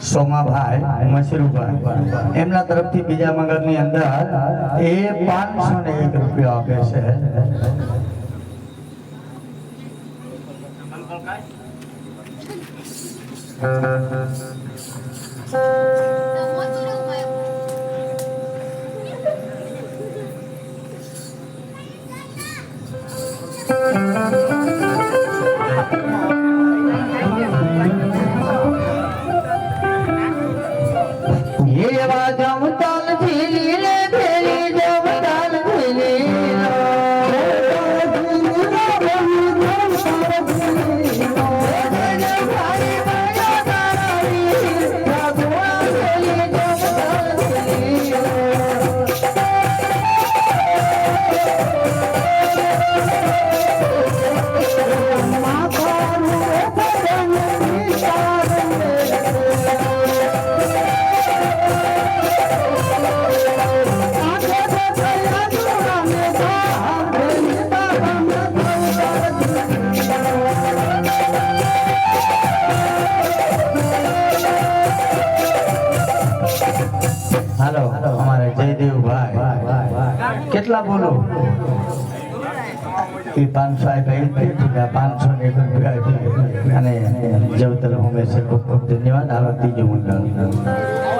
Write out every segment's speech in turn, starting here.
સોમાભાઈ, મશરૂભાઈ. એમના તરફથી બીજા મગરની અંદર એ પાંચસો ને એક રૂપિયા આપે છે. એવા કેટલા બોલો. એ પાંચસો આપ્યા પાંચસો ને એક રૂપિયા આપી અને જવતર ઉમેશ ખૂબ ખૂબ ધન્યવાદ. આવા ત્રીજું મંડળ.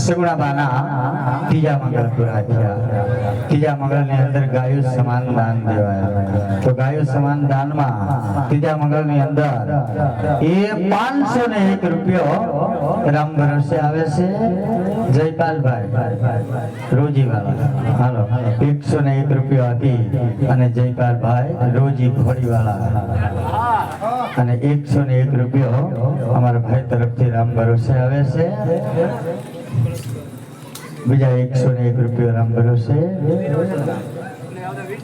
સગુણાબાના ત્રીજા મંગળ પૂરા થયા ત્રીજા મંગળની અંદર ગાયો સમાન દાન દેવાય તો ગાયો સમાન દાનમાં ત્રીજા મંગળની અંદર એ પાંચસો ને એક રૂપિયો રામ ભરોસે આવે છે જયપાલભાઈ રોજીવાળા હાલો એકસો ને એક રૂપિયો આપી અને જયપાલભાઈ રોજી ઘોડીવાળા અને એકસો ને એક રૂપિયો અમારા ભાઈ તરફથી રામ ભરોસે આવે છે बीजा एक सौ एक रुपये नंबर से।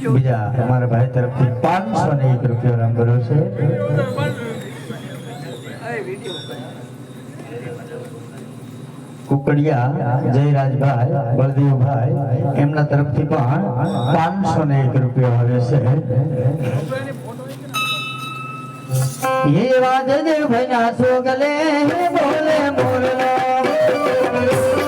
बीजा हमारे भाई तरफ़ से पाँच सौ एक रुपये नंबर से। कुकड़िया, जयराज भाई, बलदेव भाई एम तरफ़ थी पण 500 ने 1 रुपयो हवे से। Thank you.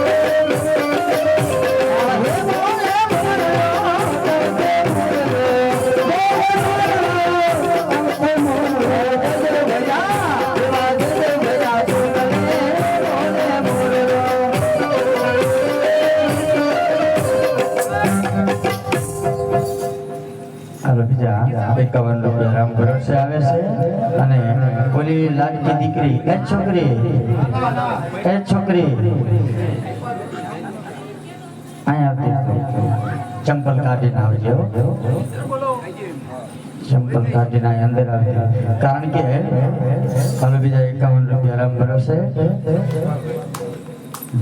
એકાવન રૂપિયા રામ ભરોસે આવે છે. અને ઓલી લાડકી દીકરી, એ છોકરી એ છોકરી. અહીંયા ચંપલ કાઢીને આવજો. ચંપલ કાઢીને અંદર આવતી કારણ કે હવે બીજા એકાવન રૂપિયા રામ ભરોસે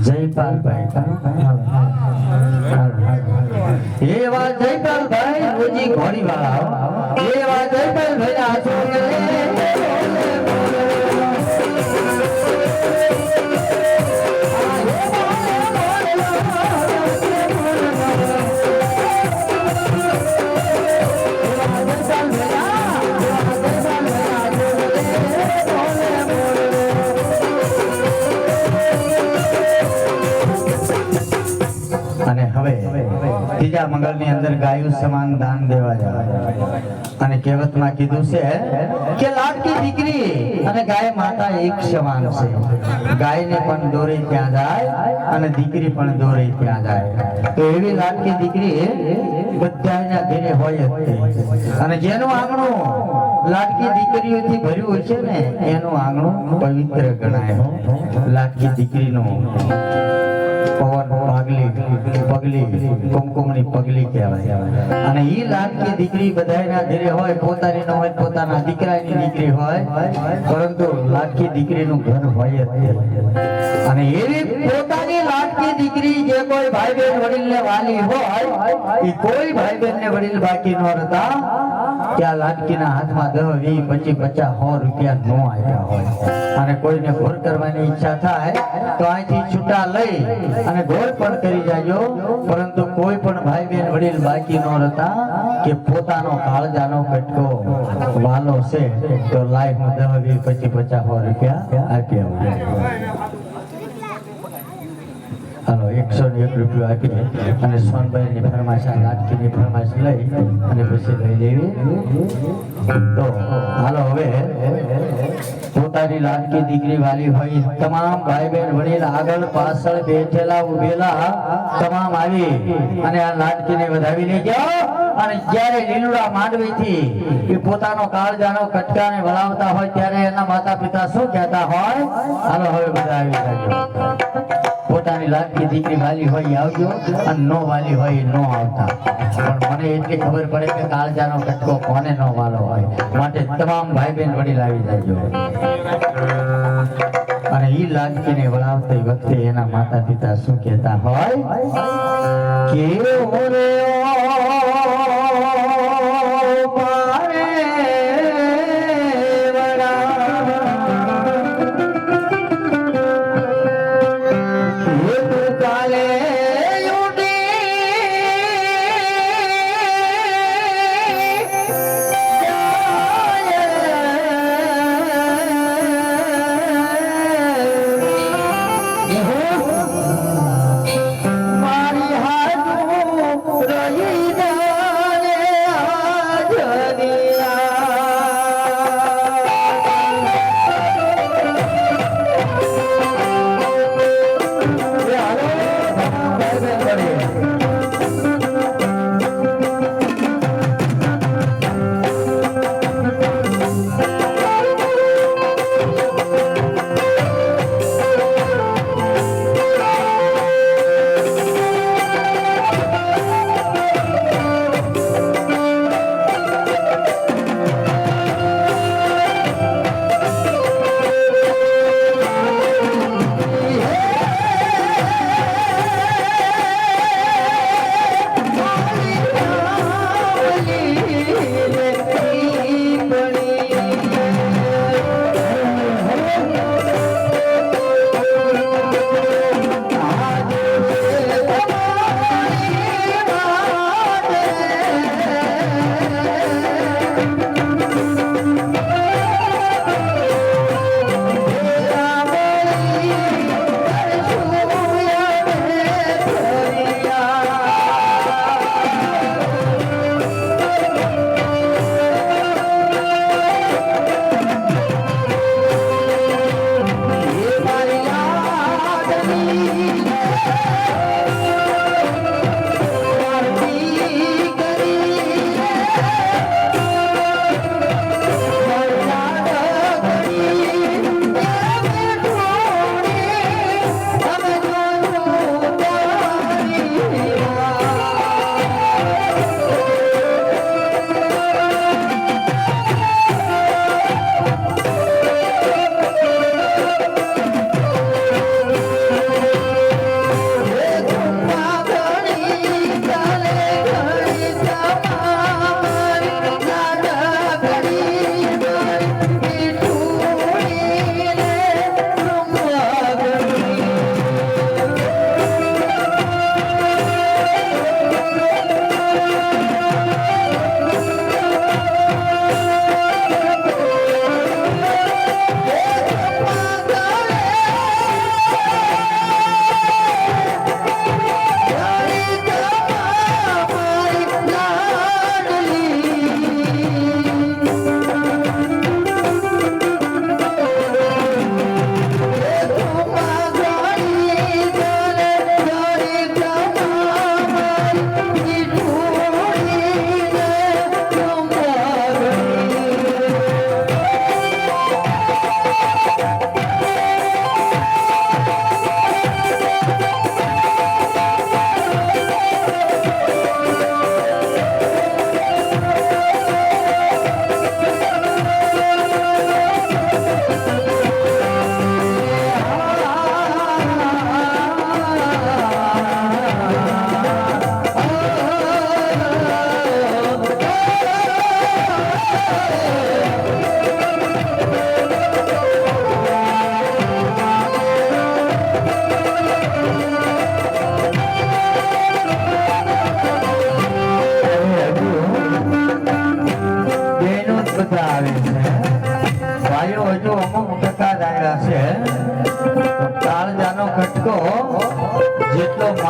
જયપાલભાઈ. એવા જયપાલભાઈ. રોજી ઘોડી વાળા એવા આ છોકરે અને હવે ત્રીજા મંગળની અંદર ગાયું સમાન દાન દેવા જાય અને કહેવતમાં કીધું છે કે લાડકી દીકરી અને ગાય માતા એક સમાન છે. ગાયને પણ દોરે ત્યાં જાય અને દીકરી પણ દોરે ત્યાં જાય. તો એવી લાડકી દીકરી બધાના ઘરે હોય અને જેનું આંગણું લાડકી દીકરીઓથી ભર્યું હોય છે ને, એનું આંગણું પવિત્ર ગણાય. લાડકી દીકરીનું. પાગલી કુમકુમની દીકરી બધાયના ઘરે હોય, પોતાની ન હોય, પોતાના દીકરાની દીકરી હોય, પરંતુ લાડકી દીકરીનું ઘર હોય જ અને એવી પોતાની લાડકી દીકરી જે કોઈ ભાઈ બહેન વડીલને વાલી હોય કોઈ ભાઈ બહેનને વડીલ બાકી ન રહેતા. કે લાટકીના હાથમાં દસ વીસ, પચીસ, પચાસ સો રૂપિયા નો આપ્યા હોય. અને કોઈને ઘોર કરવાની ઈચ્છા થાય, તો અહીંથી છૂટા લઈ અને ઘોર પણ કરી જાજો. પરંતુ કોઈ પણ ભાઈ બહેન વડીલ બાકી ન રહેતા કે પોતાનો કાળજાનો કટકો વાલો છે, તો લાઈફ દસ વીસ, પચીસ, પચાસ સો રૂપિયા આપ્યા હાલો એકસો એક રૂપિયો આપી અને સોનભાઈની ફરમાશ આ લાટકીની ફરમાશ લઈ અને પછી લઈ લેવી. તો હાલો હવે પોતાની લાટકી દીકરી વાલી હોય તમામ ભાઈ બહેન વડીલ આગળ પાછળ બેઠેલા, ઉભેલા, તમામ આવી અને આ લાડકીને વધાવી ગયો અને જ્યારે લીલુડા માંડવીથી એ પોતાનો કાળજાનો કટકાને વળાવતા હોય ત્યારે એના માતા પિતા શું કહેતા હોય? હાલો, હવે બધા આવી જાય પોતાની લાડકી દીકરી વાલી હોય આવજો અને નો વાલી હોય નો આવતા. પણ મને એટલી ખબર પડે કે કાળજાનો કટકો કોને નો વાલો હોય. માટે તમામ ભાઈ બહેન વડીલ આવી જાજો. અને એ લાડકીને વળાવતી વખતે એના માતા પિતા શું કહેતા હોય? કે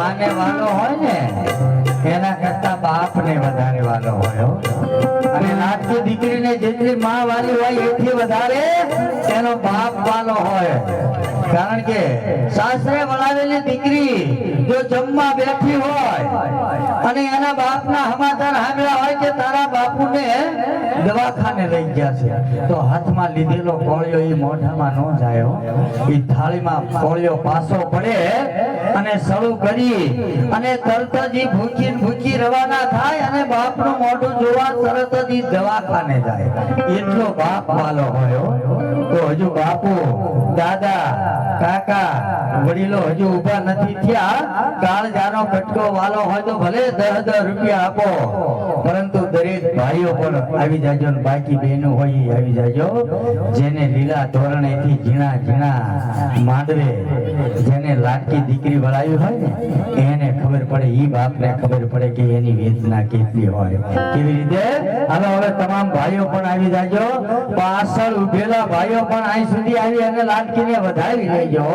માને વાલો હોય ને, એના કરતા બાપને વધારે વાલો હોય. અને લાડકી દીકરીને જેટલી માં વાલી હોય એથી વધારે એનો બાપ વાલો હોય કારણ કે સાસરે વળાવેલી દીકરી જો જમવા બેઠી હોય અને એના બાપના સમાચાર સાંભળ્યા હોય કે તારા બાપુને દવાખાને લઈ ગયા છે, તો હાથમાં લીધેલો કોળિયો એ મોઢામાં ન જાય એ થાળીમાં કોળિયો પાછો પડે અને શરૂ કરી અને તરત જ ભૂખી ભૂખી રવાના થાય અને બાપનું મોઢું જોવા તરત જ એ દવાખાને જાય. એટલો બાપ વાલો હોય તો હજુ બાપુ, દાદા કાકા. વડીલો હજુ ઊભા નથી થયા. કાળજાનો કટકો વાલો હોય તો ભલે દસ દસ રૂપિયા આપો. પરંતુ દરેક ભાઈઓ પણ આવી જાજો બાકી બહેનો હોય આવી જાજો. જેને લીલા ધોરણેથી ઝીણા ઝીણા માંડવે જેને લાડકી દીકરી વળાવી હોય ને, એને ખબર પડે, ઈ બાપને ખબર પડે કે એની વેદના કેટલી હોય. કેવી રીતે? હવે હવે તમામ ભાઈઓ પણ આવી જાજો. પાછળ ઉભેલા ભાઈઓ પણ અહીં સુધી આવી અને લાડકીને વધાવી લેજો.